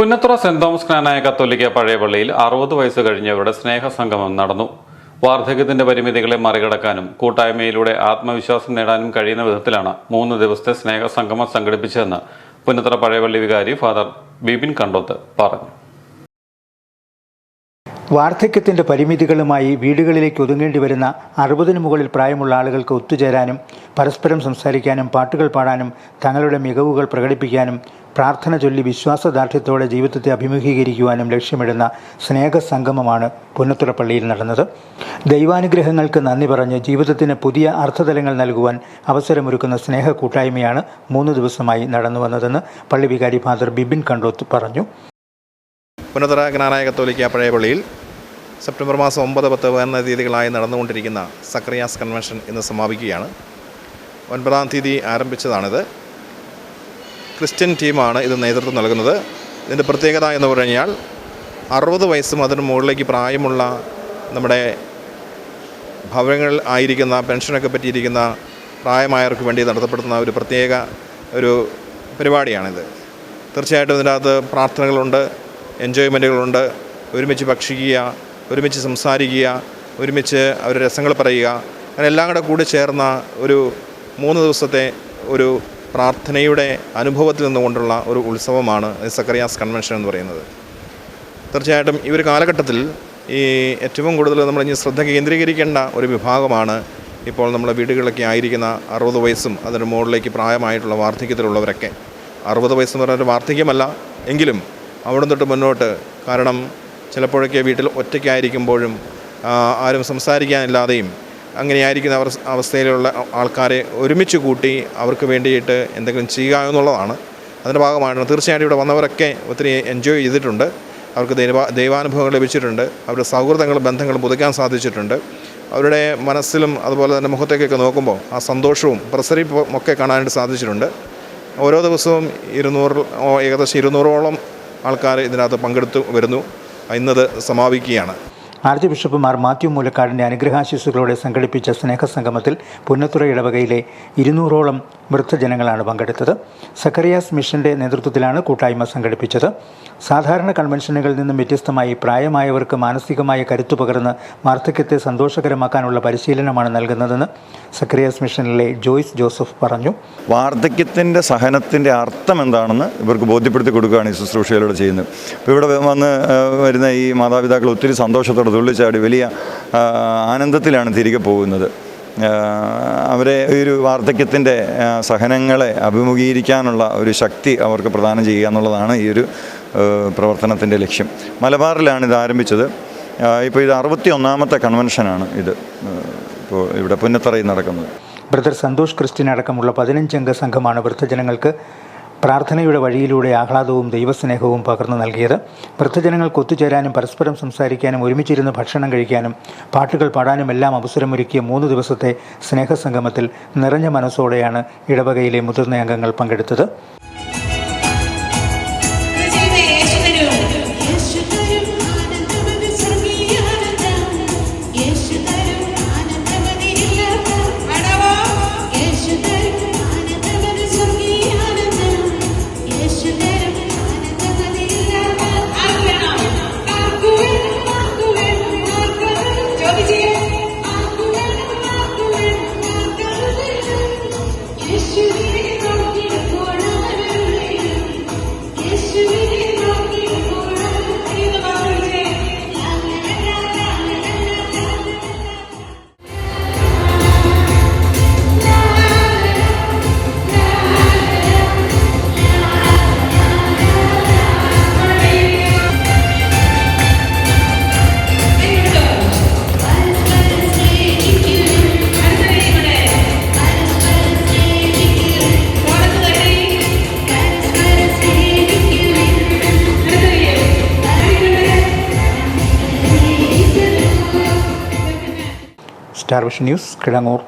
Punnathura saint Thomas ജ്ഞാനായ കത്തോലിക്ക പഴയ പള്ളിയിൽ അറുപത് വയസ്സ് കഴിഞ്ഞവരുടെ സ്നേഹസംഗമം നടന്നു. വാർദ്ധക്യത്തിന്റെ പരിമിതികളെ മറികടക്കാനും കൂട്ടായ്മയിലൂടെ ആത്മവിശ്വാസം നേടാനും കഴിയുന്ന വിധത്തിലാണ് മൂന്ന് ദിവസത്തെ സ്നേഹസംഗമം സംഘടിപ്പിച്ചതെന്ന് പുന്നത്തുറ പഴയപള്ളി വികാരി ഫാദർ ബിപിൻ കണ്ടോത്ത് പറഞ്ഞു. വാർദ്ധക്യത്തിന്റെ പരിമിതികളുമായി വീടുകളിലേക്ക് ഒതുങ്ങേണ്ടി വരുന്ന അറുപതിന് മുകളിൽ പ്രായമുള്ള ആളുകൾക്ക് ഒത്തുചേരാനും പരസ്പരം സംസാരിക്കാനും പാട്ടുകൾ പാടാനും തങ്ങളുടെ മികവുകൾ പ്രകടിപ്പിക്കാനും പ്രാർത്ഥന ചൊല്ലി വിശ്വാസദാർഢ്യത്തോടെ ജീവിതത്തെ അഭിമുഖീകരിക്കുവാനും ലക്ഷ്യമിടുന്ന സ്നേഹസംഗമമാണ് പുന്നത്തുറ പള്ളിയിൽ നടന്നത്. ദൈവാനുഗ്രഹങ്ങൾക്ക് നന്ദി പറഞ്ഞ് ജീവിതത്തിന് പുതിയ അർത്ഥതലങ്ങൾ നൽകുവാൻ അവസരമൊരുക്കുന്ന സ്നേഹ കൂട്ടായ്മയാണ് മൂന്ന് ദിവസമായി നടന്നു വന്നതെന്ന് പള്ളി വികാരി ഫാദർ ബിബിൻ കണ്ടോത്ത് പറഞ്ഞു. പുനതറ ജ്ഞാനായ കത്തോലിക്ക പഴയ പള്ളിയിൽ സെപ്റ്റംബർ മാസം ഒമ്പത് പത്ത് പതിനൊന്ന് തീയതികളായി നടന്നുകൊണ്ടിരിക്കുന്ന സക്രിയാസ് കൺവെൻഷൻ ഇന്ന് സമാപിക്കുകയാണ്. ഒൻപതാം തീയതി ആരംഭിച്ചതാണിത്. ക്രിസ്ത്യൻ ടീമാണ് ഇത് നേതൃത്വം നൽകുന്നത്. ഇതിന്റെ പ്രത്യേകത എന്ന് പറഞ്ഞാൽ അറുപത് വയസ്സും അതിന് മുകളിലേക്ക് പ്രായമുള്ള നമ്മുടെ ഭവനങ്ങളിൽ ആയിരിക്കുന്ന പെൻഷനൊക്കെ പറ്റിയിരിക്കുന്ന പ്രായമായവർക്ക് വേണ്ടി നടത്തപ്പെടുന്ന ഒരു പ്രത്യേക ഒരു പരിപാടിയാണിത്. തീർച്ചയായിട്ടും ഇതിനകത്ത് പ്രാർത്ഥനകളുണ്ട് എൻജോയ്മെന്റുകളുണ്ട് ഒരുമിച്ച് ഭക്ഷിക്കുക ഒരുമിച്ച് സംസാരിക്കുക ഒരുമിച്ച് അവർ രസങ്ങൾ പറയുക അങ്ങനെ എല്ലാം കൂടെ കൂടി ചേർന്ന ഒരു മൂന്ന് ദിവസത്തെ ഒരു പ്രാർത്ഥനയുടെ അനുഭവത്തിൽ നിന്നുകൊണ്ടുള്ള ഒരു ഉത്സവമാണ് സക്കറിയാസ് കൺവെൻഷൻ എന്ന് പറയുന്നത്. തീർച്ചയായിട്ടും ഈ ഒരു കാലഘട്ടത്തിൽ ഈ ഏറ്റവും കൂടുതൽ നമ്മൾ ഇനി ശ്രദ്ധ കേന്ദ്രീകരിക്കേണ്ട ഒരു വിഭാഗമാണ് ഇപ്പോൾ നമ്മളെ വീടുകളിലൊക്കെ ആയിരിക്കുന്ന അറുപത് വയസ്സും അതിന് മുകളിലേക്ക് പ്രായമായിട്ടുള്ള വാർദ്ധക്യത്തിലുള്ളവരൊക്കെ. അറുപത് വയസ്സെന്ന് പറഞ്ഞാൽ ഒരു വാർദ്ധക്യമല്ല എങ്കിലും അവിടെ തൊട്ട് മുന്നോട്ട് കാരണം ചിലപ്പോഴൊക്കെ വീട്ടിൽ ഒറ്റയ്ക്കായിരിക്കുമ്പോഴും ആരും സംസാരിക്കാനില്ലാതെയും അങ്ങനെയായിരിക്കുന്ന അവർ അവസ്ഥയിലുള്ള ആൾക്കാരെ ഒരുമിച്ച് കൂട്ടി അവർക്ക് വേണ്ടിയിട്ട് എന്തെങ്കിലും ചെയ്യുക എന്നുള്ളതാണ്. അതിന്റെ ഭാഗമാണ് തീർച്ചയായിട്ടും ഇവിടെ വന്നവരൊക്കെ ഒത്തിരി എൻജോയ് ചെയ്തിട്ടുണ്ട്. അവർക്ക് ദൈവ ദൈവാനുഭവങ്ങൾ ലഭിച്ചിട്ടുണ്ട്. അവരുടെ സൗഹൃദങ്ങളും ബന്ധങ്ങളും പുതുക്കാൻ സാധിച്ചിട്ടുണ്ട്. അവരുടെ മനസ്സിലും അതുപോലെ തന്നെ മുഖത്തേക്കൊക്കെ നോക്കുമ്പോൾ ആ സന്തോഷവും പ്രസരിപ്പും ഒക്കെ കാണാനായിട്ട് സാധിച്ചിട്ടുണ്ട്. ഓരോ ദിവസവും ഇരുന്നൂറ് ഏകദേശം ഇരുന്നൂറോളം ആൾക്കാർ ഇതിനകത്ത് പങ്കെടുത്തു വരുന്നു. ഇന്നത് സമാപിക്കുകയാണ്. ആർച്ച് ബിഷപ്പുമാർ മാത്യു മൂലക്കാടിന്റെ അനുഗ്രഹാശിസുകളോടെ സംഘടിപ്പിച്ച സ്നേഹസംഗമത്തിൽ പുന്നത്തുറ ഇടവകയിലെ ഇരുന്നൂറോളം വൃദ്ധജനങ്ങളാണ് പങ്കെടുത്തത്. സക്കറിയാസ് മിഷന്റെ നേതൃത്വത്തിലാണ് കൂട്ടായ്മ സംഘടിപ്പിച്ചത്. സാധാരണ കൺവെൻഷനുകളിൽ നിന്നും വ്യത്യസ്തമായി പ്രായമായവർക്ക് മാനസികമായ കരുത്തു പകർന്ന് വാർദ്ധക്യത്തെ സന്തോഷകരമാക്കാനുള്ള പരിശീലനമാണ് നൽകുന്നതെന്ന് സക്കറിയാസ് മിഷനിലെ ജോയ്സ് ജോസഫ് പറഞ്ഞു. വാർദ്ധക്യത്തിന്റെ സഹനത്തിന്റെ അർത്ഥം എന്താണെന്ന് ഇവർക്ക് ബോധ്യപ്പെടുത്തി കൊടുക്കുകയാണ് ഈ ശുശ്രൂഷയിലൂടെ ചെയ്യുന്നത്. ഇപ്പോൾ ഇവിടെ വന്ന് വരുന്ന ഈ മാതാപിതാക്കൾ ഒത്തിരി സന്തോഷത്തോടെ തുള്ളിച്ചാടി വലിയ ആനന്ദത്തിലാണ് തിരികെ പോകുന്നത്. അവരെ ഒരു വാർദ്ധക്യത്തിന്റെ സഹനങ്ങളെ അഭിമുഖീകരിക്കാനുള്ള ഒരു ശക്തി അവർക്ക് പ്രദാനം ചെയ്യുക എന്നുള്ളതാണ് ഈ ഒരു പ്രവർത്തനത്തിന്റെ ലക്ഷ്യം. മലബാറിലാണ് ഇത് ആരംഭിച്ചത്. ഇപ്പോൾ ഇത് അറുപത്തി ഒന്നാമത്തെ കൺവെൻഷനാണ് ഇത്. ഇപ്പോൾ ഇവിടെ പുന്നത്തറയിൽ നടക്കുന്നത്. ബ്രദർ സന്തോഷ് ക്രിസ്ത്യൻ അടക്കമുള്ള പതിനഞ്ചംഗ സംഘമാണ് വൃദ്ധജനങ്ങൾക്ക് പ്രാർത്ഥനയുടെ വഴിയിലൂടെ ആഹ്ലാദവും ദൈവസ്നേഹവും പകർന്നു നൽകിയത്. വൃദ്ധജനങ്ങൾക്ക് ഒത്തുചേരാനും പരസ്പരം സംസാരിക്കാനും ഒരുമിച്ചിരുന്ന് ഭക്ഷണം കഴിക്കാനും പാട്ടുകൾ പാടാനും എല്ലാം അവസരമൊരുക്കിയ മൂന്ന് ദിവസത്തെ സ്നേഹസംഗമത്തിൽ നിറഞ്ഞ മനസ്സോടെയാണ് ഇടവകയിലെ മുതിർന്ന അംഗങ്ങൾ പങ്കെടുത്തത്. Star vision news Kidangoor